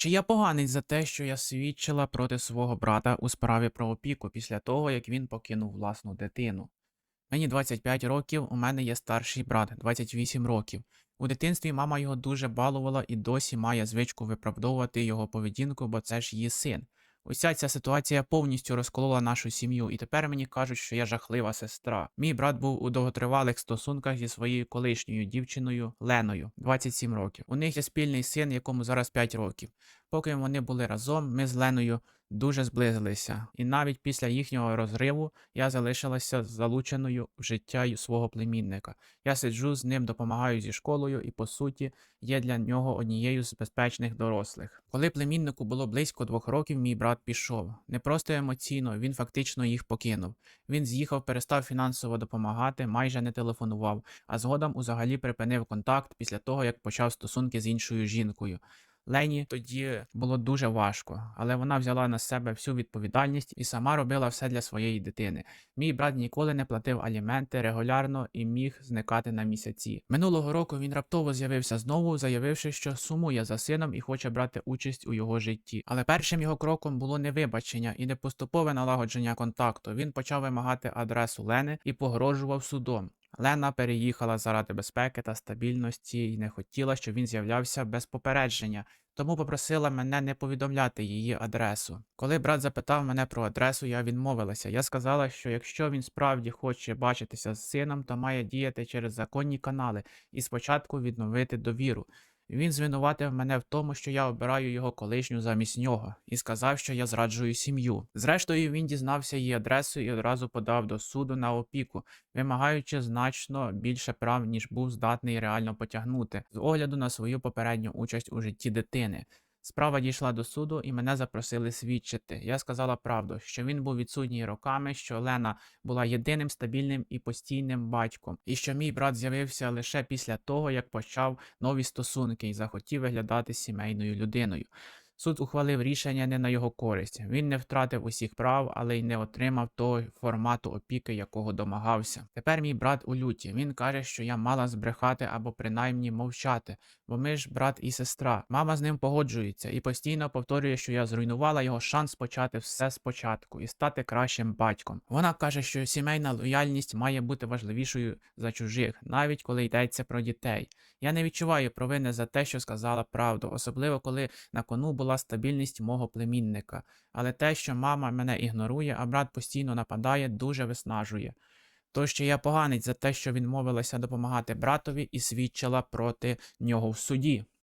Чи я поганий за те, що я свідчила проти свого брата у справі про опіку після того, як він покинув власну дитину? Мені 25 років, у мене є старший брат, 28 років. У дитинстві мама його дуже балувала і досі має звичку виправдовувати його поведінку, бо це ж її син. Уся ця ситуація повністю розколола нашу сім'ю, і тепер мені кажуть, що я жахлива сестра. Мій брат був у довготривалих стосунках зі своєю колишньою дівчиною Леною, 27 років. У них є спільний син, якому зараз 5 років. Поки вони були разом, ми з Леною дуже зблизилися, і навіть після їхнього розриву я залишилася залученою в життя свого племінника. Я сиджу з ним, допомагаю зі школою і, по суті, є для нього однією з безпечних дорослих. Коли племіннику було близько двох років, мій брат пішов. Не просто емоційно, він фактично їх покинув. Він з'їхав, перестав фінансово допомагати, майже не телефонував, а згодом узагалі припинив контакт після того, як почав стосунки з іншою жінкою. Лені тоді було дуже важко, але вона взяла на себе всю відповідальність і сама робила все для своєї дитини. Мій брат ніколи не платив аліменти регулярно і міг зникати на місяці. Минулого року він раптово з'явився знову, заявивши, що сумує за сином і хоче брати участь у його житті. Але першим його кроком було не вибачення і не поступове налагодження контакту. Він почав вимагати адресу Лени і погрожував судом. Лена переїхала заради безпеки та стабільності і не хотіла, щоб він з'являвся без попередження, тому попросила мене не повідомляти її адресу. Коли брат запитав мене про адресу, я відмовилася. Я сказала, що якщо він справді хоче бачитися з сином, то має діяти через законні канали і спочатку відновити довіру. Він звинуватив мене в тому, що я обираю його колишню замість нього, і сказав, що я зраджую сім'ю. Зрештою, він дізнався її адресу і одразу подав до суду на опіку, вимагаючи значно більше прав, ніж був здатний реально потягнути, з огляду на свою попередню участь у житті дитини. Справа дійшла до суду, і мене запросили свідчити. Я сказала правду, що він був відсутній роками, що Лена була єдиним стабільним і постійним батьком, і що мій брат з'явився лише після того, як почав нові стосунки і захотів виглядати сімейною людиною. Суд ухвалив рішення не на його користь. Він не втратив усіх прав, але й не отримав того формату опіки, якого домагався. Тепер мій брат у люті. Він каже, що я мала збрехати або принаймні мовчати, бо ми ж брат і сестра. Мама з ним погоджується і постійно повторює, що я зруйнувала його шанс почати все спочатку і стати кращим батьком. Вона каже, що сімейна лояльність має бути важливішою за чужих, навіть коли йдеться про дітей. Я не відчуваю провини за те, що сказала правду, особливо коли на кону була стабільність мого племінника. Але те, що мама мене ігнорує, а брат постійно нападає, дуже виснажує. То, що я поганець за те, що він мовилася допомагати братові і свідчила проти нього в суді.